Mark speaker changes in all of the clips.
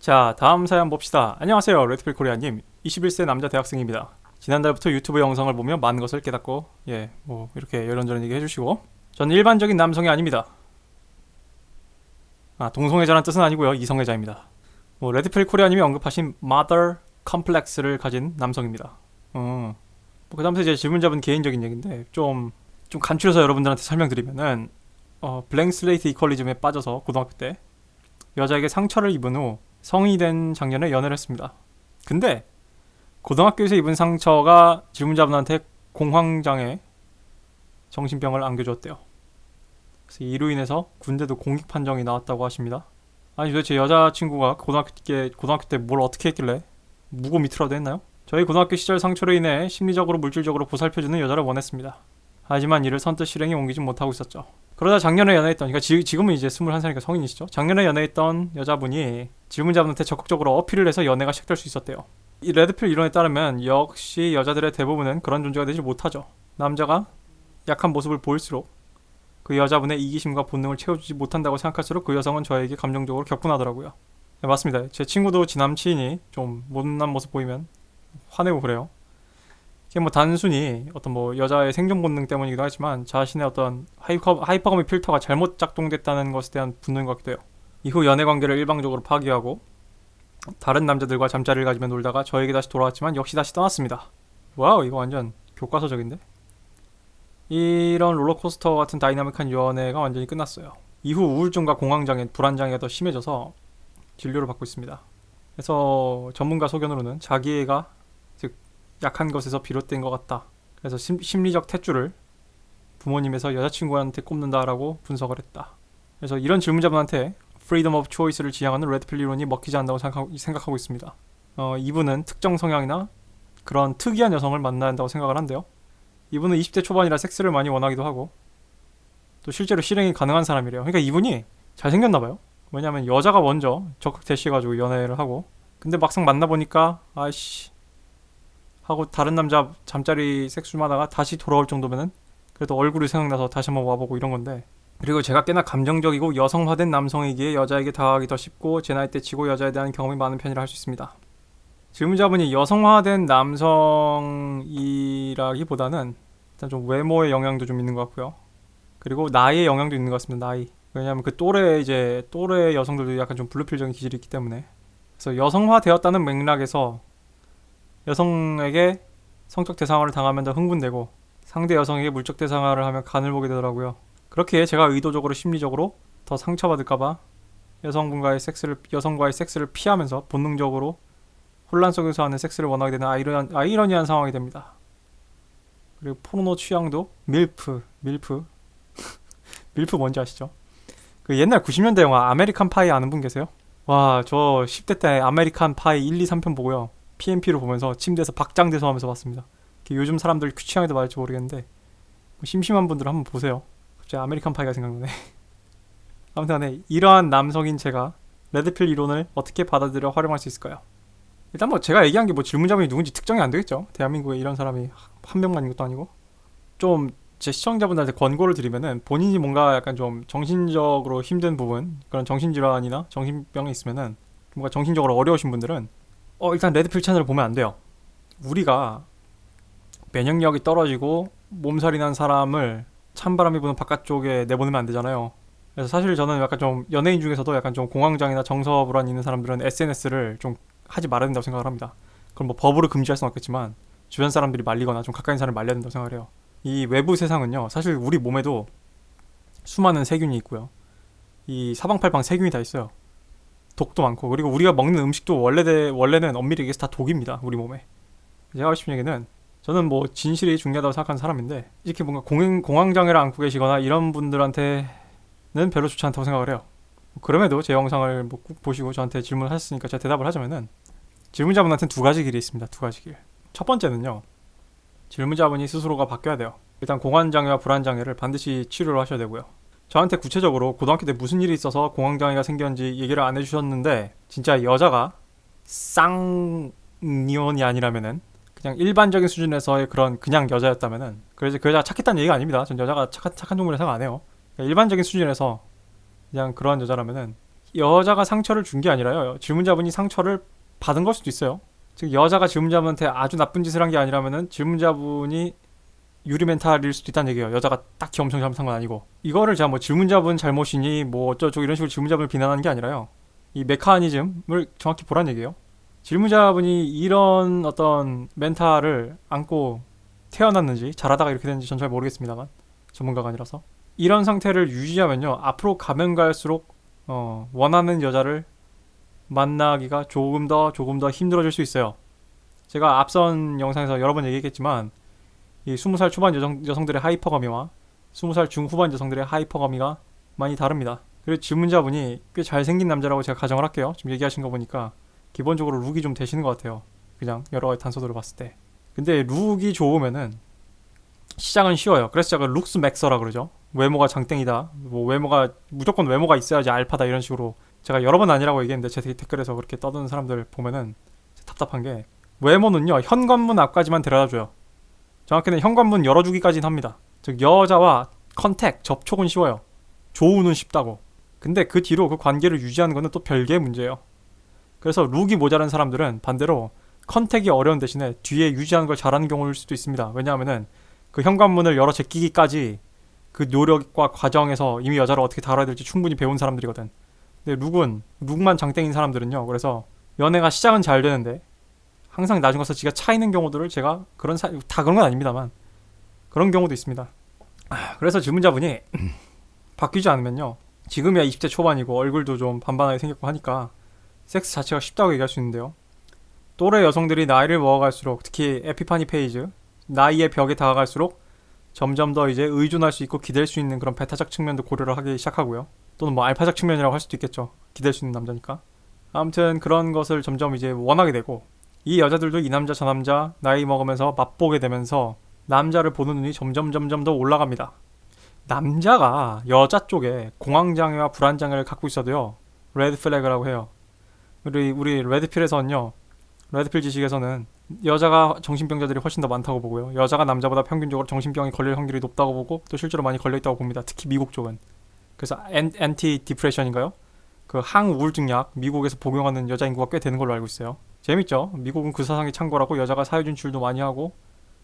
Speaker 1: 자, 다음 사연 봅시다. 안녕하세요. 레드필 코리아님. 21세 남자 대학생입니다. 지난달부터 유튜브 영상을 보며 많은 것을 깨닫고, 예, 뭐, 이렇게 이런저런 얘기 해주시고, 저는 일반적인 남성이 아닙니다. 아, 동성애자란 뜻은 아니고요. 이성애자입니다. 뭐, 레드필 코리아님이 언급하신 mother complex를 가진 남성입니다. 어. 뭐, 그 다음에 이제 질문자분 개인적인 얘기인데, 좀, 좀 간추려서 여러분들한테 설명드리면은, 어, 블랭 슬레이트 이퀄리즘에 빠져서 고등학교 때, 여자에게 상처를 입은 후 성인이 된 작년에 연애를 했습니다. 근데 고등학교에서 입은 상처가 질문자분한테 공황장애 정신병을 안겨주었대요. 그래서 이로 인해서 군대도 공익 판정이 나왔다고 하십니다. 아니 도대체 여자친구가 고등학교 때 고등학교 때 뭘 어떻게 했길래 무고 밑으로도 했나요? 저희 고등학교 시절 상처로 인해 심리적으로 물질적으로 보살펴주는 여자를 원했습니다. 하지만 이를 선뜻 실행에 옮기지 못하고 있었죠. 그러다 작년에 연애했던, 그러니까 지, 지금은 이제 21살이니까 성인이시죠. 작년에 연애했던 여자분이 질문자분한테 적극적으로 어필을 해서 연애가 시작될 수 있었대요. 이 레드필 이론에 따르면 역시 여자들의 대부분은 그런 존재가 되지 못하죠. 남자가 약한 모습을 보일수록 그 여자분의 이기심과 본능을 채워주지 못한다고 생각할수록 그 여성은 저에게 감정적으로 격분하더라고요. 네, 맞습니다. 제 친구도 지 남친이 좀 못난 모습 보이면 화내고 그래요. 이게 뭐 단순히 어떤 뭐 여자의 생존 본능 때문이기도 하지만 자신의 어떤 하이퍼, 하이퍼거미 필터가 잘못 작동됐다는 것에 대한 분노인 것 같기도 해요. 이후 연애 관계를 일방적으로 파기하고 다른 남자들과 잠자리를 가지며 놀다가 저에게 다시 돌아왔지만 역시 다시 떠났습니다. 와우 이거 완전 교과서적인데? 이런 롤러코스터 같은 다이나믹한 연애가 완전히 끝났어요. 이후 우울증과 공황장애, 불안장애가 더 심해져서 진료를 받고 있습니다. 그래서 전문가 소견으로는 자기애가 즉 약한 것에서 비롯된 것 같다. 그래서 심, 심리적 탯줄을 부모님에서 여자친구한테 꼽는다라고 분석을 했다. 그래서 이런 질문자분한테 freedom of choice를 지향하는 레드필 이론이 먹히지 않는다고 생각하고, 있습니다. 어, 이분은 특정 성향이나 그런 특이한 여성을 만나야 한다고 생각을 한대요. 이분은 20대 초반이라 섹스를 많이 원하기도 하고 또 실제로 실행이 가능한 사람이래요. 그러니까 이분이 잘생겼나 봐요. 왜냐면 여자가 먼저 적극 대시해가지고 연애를 하고 근데 막상 만나보니까 아이씨 하고 다른 남자 잠자리 섹스를 하다가 다시 돌아올 정도면은 그래도 얼굴이 생각나서 다시 한번 와보고 이런 건데 그리고 제가 꽤나 감정적이고 여성화된 남성이기에 여자에게 다가가기 더 쉽고 제 나이 때 치고 여자에 대한 경험이 많은 편이라 할 수 있습니다. 질문자분이 여성화된 남성이라기보다는 일단 좀 외모의 영향도 좀 있는 것 같고요. 그리고 나이의 영향도 있는 것 같습니다. 나이. 왜냐하면 그 또래 이제 또래 여성들도 약간 좀 블루필적인 기질이 있기 때문에 그래서 여성화되었다는 맥락에서 여성에게 성적 대상화를 당하면 더 흥분되고 상대 여성에게 물적 대상화를 하면 간을 보게 되더라고요. 그렇게 제가 의도적으로 심리적으로 더 상처받을까봐 여성분과의 섹스를 여성과의 섹스를 피하면서 본능적으로 혼란 속에서 하는 섹스를 원하게 되는 아이러니한, 아이러니한 상황이 됩니다. 그리고 포르노 취향도 밀프, 밀프, 밀프 뭔지 아시죠? 그 옛날 90년대 영화 아메리칸 파이 아는 분 계세요? 와, 저 10대 때 아메리칸 파이 1, 2, 3편 보고요. PMP를 보면서 침대에서 박장대소 하면서 봤습니다. 요즘 사람들 취향에도 맞을지 모르겠는데 뭐 심심한 분들 한번 보세요. 갑자기 아메리칸 파이가 생각나네. 아무튼 이러한 남성인 제가 레드필 이론을 어떻게 받아들여 활용할 수 있을까요? 일단 뭐 제가 얘기한 게 뭐 질문자분이 누군지 특정이 안 되겠죠. 대한민국에 이런 사람이 한 명만인 것도 아니고 좀 제 시청자분들한테 권고를 드리면은 본인이 뭔가 약간 좀 정신적으로 힘든 부분 그런 정신질환이나 정신병이 있으면은 뭔가 정신적으로 어려우신 분들은 어 일단 레드필 채널을 보면 안 돼요. 우리가 면역력이 떨어지고 몸살이 난 사람을 찬바람이 부는 바깥쪽에 내보내면 안 되잖아요. 그래서 사실 저는 약간 좀 연예인 중에서도 약간 좀 공황장애나 정서 불안 있는 사람들은 SNS를 좀 하지 말아야 된다고 생각을 합니다. 그럼 뭐 법으로 금지할 수는 없겠지만 주변 사람들이 말리거나 좀 가까이 사람을 말려야 된다고 생각을 해요. 이 외부 세상은요. 사실 우리 몸에도 수많은 세균이 있고요. 이 사방팔방 세균이 다 있어요. 독도 많고 그리고 우리가 먹는 음식도 원래 원래는 엄밀히 얘기해서 다 독입니다. 우리 몸에. 제가 하고 싶은 얘기는 저는 뭐 진실이 중요하다고 생각하는 사람인데 이렇게 뭔가 공황, 공황장애를 안고 계시거나 이런 분들한테는 별로 좋지 않다고 생각을 해요. 그럼에도 제 영상을 뭐 꼭 보시고 저한테 질문하셨으니까 제가 대답을 하자면은 질문자분한테는 두 가지 길이 있습니다. 두 가지 길. 첫 번째는요. 질문자분이 스스로가 바뀌어야 돼요. 일단 공황장애와 불안장애를 반드시 치료를 하셔야 되고요. 저한테 구체적으로 고등학교 때 무슨 일이 있어서 공황장애가 생겼는지 얘기를 안 해주셨는데 진짜 여자가 쌍니온이 아니라면은 그냥 일반적인 수준에서의 그런 그냥 여자였다면은 그래서 그 여자가 착했다는 얘기가 아닙니다. 전 여자가 착한 착한 종류를 생각 안 해요. 그러니까 일반적인 수준에서 그냥 그런 여자라면은 여자가 상처를 준 게 아니라요. 질문자분이 상처를 받은 걸 수도 있어요. 즉 여자가 질문자분한테 아주 나쁜 짓을 한 게 아니라면은 질문자분이 유리 멘탈일 수도 있다는 얘기예요. 여자가 딱히 엄청 잘못한 건 아니고 이거를 제가 뭐 질문자분 잘못이니 뭐 어쩌고 이런 식으로 질문자분을 비난하는 게 아니라요. 이 메커니즘을 정확히 보란 얘기예요. 질문자분이 이런 어떤 멘탈을 안고 태어났는지 잘하다가 이렇게 됐는지 전 잘 모르겠습니다만 전문가가 아니라서 이런 상태를 유지하면요 앞으로 가면 갈수록 어, 원하는 여자를 만나기가 조금 더 조금 더 힘들어질 수 있어요. 제가 앞선 영상에서 여러 번 얘기했겠지만 이 20살 초반 여성, 여성들의 하이퍼거미와 20살 중후반 여성들의 하이퍼거미가 많이 다릅니다. 그리고 질문자분이 꽤 잘생긴 남자라고 제가 가정을 할게요. 지금 얘기하신 거 보니까 기본적으로 룩이 좀 되시는 것 같아요. 그냥 여러 가지 단서들을 봤을 때. 근데 룩이 좋으면은 시작은 쉬워요. 그래서 제가 룩스 맥서라 그러죠. 외모가 장땡이다. 뭐 외모가 무조건 외모가 있어야지 알파다 이런 식으로 제가 여러 번 아니라고 얘기했는데 제 댓글에서 그렇게 떠드는 사람들 보면은 답답한 게 외모는요 현관문 앞까지만 데려다줘요. 정확히는 현관문 열어주기까지는 합니다. 즉 여자와 컨택 접촉은 쉬워요. 조우는 쉽다고. 근데 그 뒤로 그 관계를 유지하는 것은 또 별개의 문제예요. 그래서 룩이 모자란 사람들은 반대로 컨택이 어려운 대신에 뒤에 유지하는 걸 잘하는 경우일 수도 있습니다. 왜냐하면은 그 현관문을 열어 제끼기까지 그 노력과 과정에서 이미 여자를 어떻게 다뤄야 될지 충분히 배운 사람들이거든. 근데 룩은 룩만 장땡인 사람들은요. 그래서 연애가 시작은 잘 되는데 항상 나중 가서 지가 차이는 경우들을 제가 그런 사, 다 그런 건 아닙니다만 그런 경우도 있습니다. 아, 그래서 질문자분이 바뀌지 않으면요. 지금이야 20대 초반이고 얼굴도 좀 반반하게 생겼고 하니까 섹스 자체가 쉽다고 얘기할 수 있는데요. 또래 여성들이 나이를 먹어갈수록 특히 에피파니 페이즈 나이의 벽에 다가갈수록 점점 더 이제 의존할 수 있고 기댈 수 있는 그런 베타적 측면도 고려를 하기 시작하고요. 또는 뭐 알파적 측면이라고 할 수도 있겠죠. 기댈 수 있는 남자니까. 아무튼 그런 것을 점점 이제 원하게 되고 이 여자들도 이 남자 저 남자 나이 먹으면서 맛보게 되면서 남자를 보는 눈이 점점 점점 더 올라갑니다. 남자가 여자 쪽에 공황장애와 불안장애를 갖고 있어도요. 레드 플래그라고 해요. 우리 우리 레드필에서는요. 레드필 지식에서는 여자가 정신병자들이 훨씬 더 많다고 보고요. 여자가 남자보다 평균적으로 정신병이 걸릴 확률이 높다고 보고 또 실제로 많이 걸려 있다고 봅니다. 특히 미국 쪽은. 그래서 엔, 엔티 디프레션인가요? 그 항우울증 약 미국에서 복용하는 여자 인구가 꽤 되는 걸로 알고 있어요. 재밌죠? 미국은 그 사상이 창궐하고 여자가 사회 진출도 많이 하고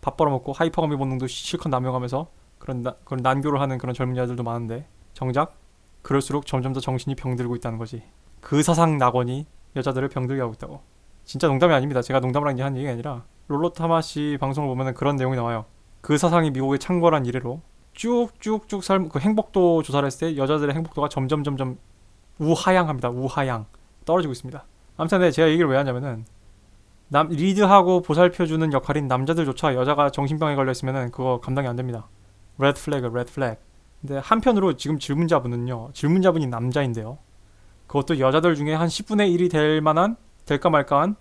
Speaker 1: 밥 벌어먹고 하이퍼거미 본능도 실컷 남용하면서 그런 나, 그런 난교를 하는 그런 젊은 여자들도 많은데 정작 그럴수록 점점 더 정신이 병들고 있다는 거지. 그 사상 낙원이 여자들을 병들게 하고 있다고. 진짜 농담이 아닙니다. 제가 농담을 한 얘기가 아니라 롤로타마 씨 방송을 보면 그런 내용이 나와요. 그 사상이 미국의 창궐한 이래로 쭉쭉쭉 삶, 그 행복도 조사를 했을 때 여자들의 행복도가 점점 점점 우하향합니다. 우하향 떨어지고 있습니다. 아무튼 네, 제가 얘기를 왜 하냐면은 남 리드하고 보살펴주는 역할인 남자들조차 여자가 정신병에 걸려 있으면은 그거 감당이 안 됩니다. 레드 플래그, 레드 플래그. 근데 한편으로 지금 질문자분은요, 질문자분이 남자인데요. 그것도 여자들 중에 한 10분의 1이 될 만한 될까 말까한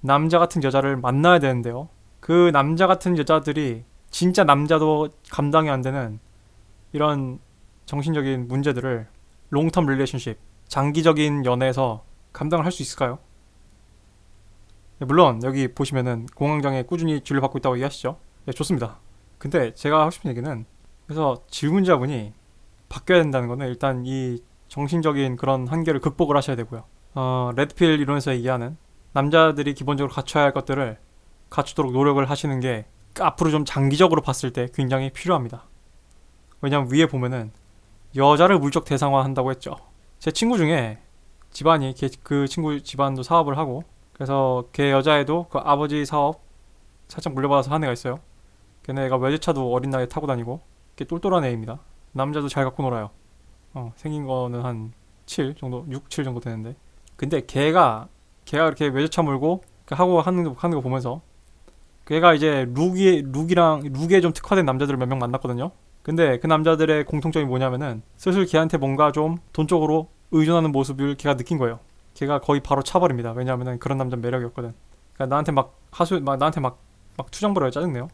Speaker 1: 남자 같은 여자를 만나야 되는데요. 그 남자 같은 여자들이 진짜 남자도 감당이 안 되는 이런 정신적인 문제들을 롱텀 릴레이션십, 장기적인 연애에서 감당을 할 수 있을까요? 네, 물론 여기 보시면은 공황장애 꾸준히 진료 받고 있다고 얘기하시죠. 네, 좋습니다. 근데 제가 하고 싶은 얘기는 그래서 질문자분이 바뀌어야 된다는 거는 일단 이 정신적인 그런 한계를 극복을 하셔야 되고요. 어, 레드필 이론에서 얘기하는 남자들이 기본적으로 갖춰야 할 것들을 갖추도록 노력을 하시는 게 앞으로 좀 장기적으로 봤을 때 굉장히 필요합니다. 왜냐면 위에 보면은 여자를 물적 대상화 한다고 했죠. 제 친구 중에 집안이 그 친구 집안도 사업을 하고 그래서 걔 여자애도 그 아버지 사업 살짝 물려받아서 한 애가 있어요. 걔네가 외제차도 어린 나이에 타고 다니고 꽤 똘똘한 애입니다. 남자도 잘 갖고 놀아요. 어, 생긴 거는 한 7 정도, 6, 7 정도 되는데. 근데 걔가, 걔가 이렇게 외제차 몰고 하고 하는 거, 하는 거 보면서 걔가 이제 룩이, 룩이랑, 룩에 좀 특화된 남자들을 몇 명 만났거든요. 근데 그 남자들의 공통점이 뭐냐면은 슬슬 걔한테 뭔가 좀 돈 쪽으로 의존하는 모습을 걔가 느낀 거예요. 걔가 거의 바로 차버립니다. 왜냐하면은 그런 남자 매력이 없거든. 그러니까 나한테 막 하수, 막 나한테 막, 막 투정 부려요. 짜증내요.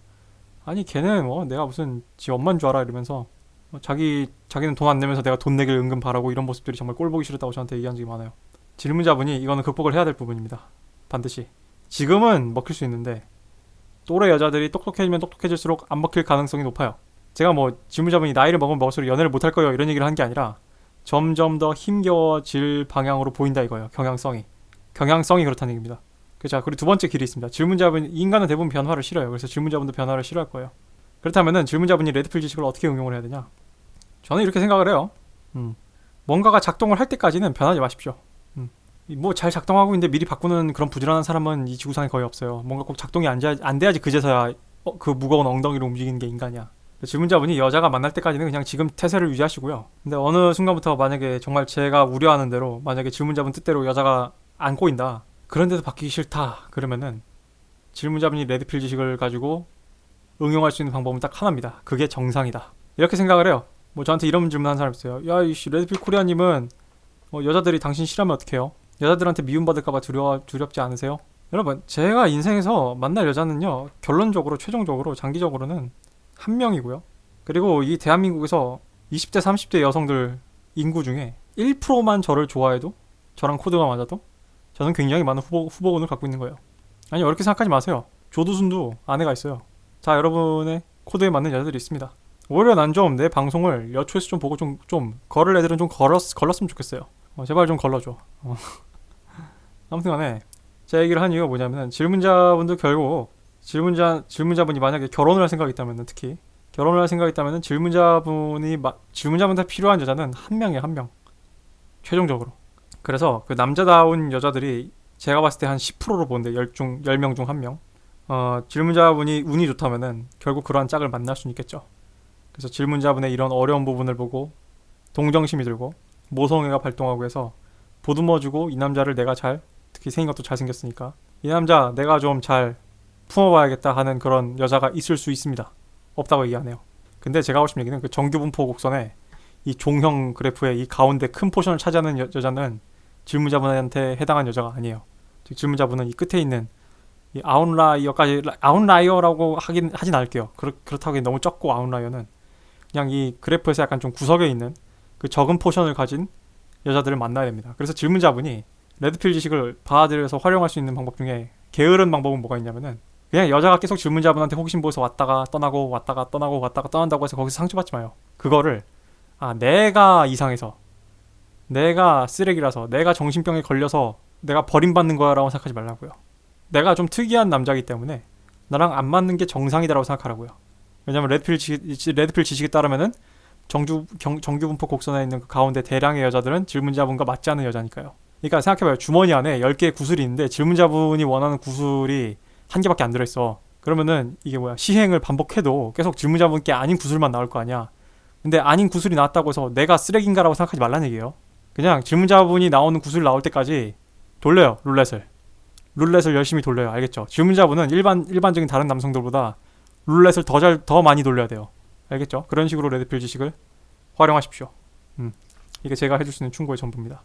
Speaker 1: 아니 걔는 뭐 내가 무슨 지 엄만 줄 알아 이러면서 뭐 자기 자기는 돈 안 내면서 내가 돈 내길 은근 바라고 이런 모습들이 정말 꼴 보기 싫었다고 저한테 얘기한 적이 많아요. 질문자분이 이거는 극복을 해야 될 부분입니다. 반드시. 지금은 먹힐 수 있는데 또래 여자들이 똑똑해지면 똑똑해질수록 안 먹힐 가능성이 높아요. 제가 뭐 질문자분이 나이를 먹으면 먹을수록 연애를 못할 거예요 이런 얘기를 한 게 아니라 점점 더 힘겨워질 방향으로 보인다 이거예요. 경향성이. 경향성이 그렇다는 얘기입니다. 그자 그리고 두 번째 길이 있습니다. 질문자분 인간은 대부분 변화를 싫어요. 그래서 질문자분도 변화를 싫어할 거예요. 그렇다면은 질문자분이 레드필 지식을 어떻게 응용을 해야 되냐? 저는 이렇게 생각을 해요. 음. 뭔가가 작동을 할 때까지는 변하지 마십시오. 음. 뭐잘 작동하고 있는데 미리 바꾸는 그런 부지런한 사람은 이 지구상에 거의 없어요. 뭔가 꼭 작동이 안, 돼야, 안 돼야지 그제서야 어, 그 무거운 엉덩이로 움직이는 게 인간이야. 질문자분이 여자가 만날 때까지는 그냥 지금 태세를 유지하시고요. 근데 어느 순간부터 만약에 정말 제가 우려하는 대로 만약에 질문자분 뜻대로 여자가 안 꼬인다. 그런데도 바뀌기 싫다. 그러면은 질문자분이 레드필 지식을 가지고 응용할 수 있는 방법은 딱 하나입니다. 그게 정상이다. 이렇게 생각을 해요. 뭐 저한테 이런 질문 한 사람 있어요. 야, 이씨 레드필 코리아님은 어, 여자들이 당신 싫어하면 어떡해요? 여자들한테 미움받을까봐 두려 두렵지 않으세요? 여러분, 제가 인생에서 만날 여자는요, 결론적으로, 최종적으로, 장기적으로는 한 명이고요. 그리고 이 대한민국에서 20대, 30대 여성들 인구 중에 1%만 저를 좋아해도, 저랑 코드가 맞아도, 저는 굉장히 많은 후보, 후보군을 갖고 있는 거예요. 아니, 어렵게 생각하지 마세요. 조두순도 아내가 있어요. 자, 여러분의 코드에 맞는 여자들이 있습니다. 오히려 난 좀 내 방송을 여초에서 좀 보고 좀, 좀, 걸을 애들은 좀 걸었, 걸렀으면 좋겠어요. 어, 제발 좀 걸러줘. 어. 아무튼 간에, 제 얘기를 한 이유가 뭐냐면 질문자분도 결국 질문자 질문자분이 만약에 결혼을 할 생각이 있다면 특히 결혼을 할 생각이 있다면 질문자분이 마, 질문자분한테 필요한 여자는 한 명이에요 한 명. 최종적으로. 그래서 그 남자다운 여자들이 제가 봤을 때 한 10%로 보는데 10중 10명 중 한 명. 어, 질문자분이 운이 좋다면은 결국 그러한 짝을 만날 수는 있겠죠. 그래서 질문자분의 이런 어려운 부분을 보고 동정심이 들고 모성애가 발동하고 해서 보듬어주고 이 남자를 내가 잘 특히 생긴 것도 잘생겼으니까 이 남자 내가 좀 잘 품어봐야겠다 하는 그런 여자가 있을 수 있습니다. 없다고 얘기 안 해요. 근데 제가 하고 싶은 얘기는 그 정규분포 곡선에 이 종형 그래프의 이 가운데 큰 포션을 차지하는 여, 여자는 질문자분한테 해당한 여자가 아니에요. 즉 질문자분은 이 끝에 있는 이 아웃라이어까지 아웃라이어라고 하긴 하진 않을게요. 그렇, 하기 너무 적고 아웃라이어는 그냥 이 그래프에서 약간 좀 구석에 있는 그 적은 포션을 가진 여자들을 만나야 됩니다. 그래서 질문자분이 레드필 지식을 받아들여서 활용할 수 있는 방법 중에 게으른 방법은 뭐가 있냐면은 그냥 여자가 계속 질문자분한테 호기심 보여서 왔다가 떠나고 왔다가 떠나고 왔다가 떠난다고 해서 거기서 상처받지 마요. 그거를 아 내가 이상해서 내가 쓰레기라서 내가 정신병에 걸려서 내가 버림받는 거야라고 생각하지 말라고요. 내가 좀 특이한 남자이기 때문에 나랑 안 맞는 게 정상이다라고 생각하라고요. 왜냐면 레드필 지식, 레드필 지식에 따르면은 정주 경, 정규 분포 곡선에 있는 그 가운데 대량의 여자들은 질문자분과 맞지 않는 여자니까요. 그러니까 생각해봐요. 주머니 안에 10개의 구슬이 있는데 질문자분이 원하는 구슬이 한 개밖에 안 들어있어. 그러면은 이게 뭐야 시행을 반복해도 계속 질문자분께 아닌 구슬만 나올 거 아니야. 근데 아닌 구슬이 나왔다고 해서 내가 쓰레기인가라고 생각하지 말라는 얘기예요. 그냥 질문자분이 나오는 구슬 나올 때까지 돌려요 룰렛을. 룰렛을 열심히 돌려요. 알겠죠? 질문자분은 일반 일반적인 다른 남성들보다 룰렛을 더 잘더 많이 돌려야 돼요. 알겠죠? 그런 식으로 레드필 지식을 활용하십시오. 음. 이게 제가 해줄 수 있는 충고의 전부입니다.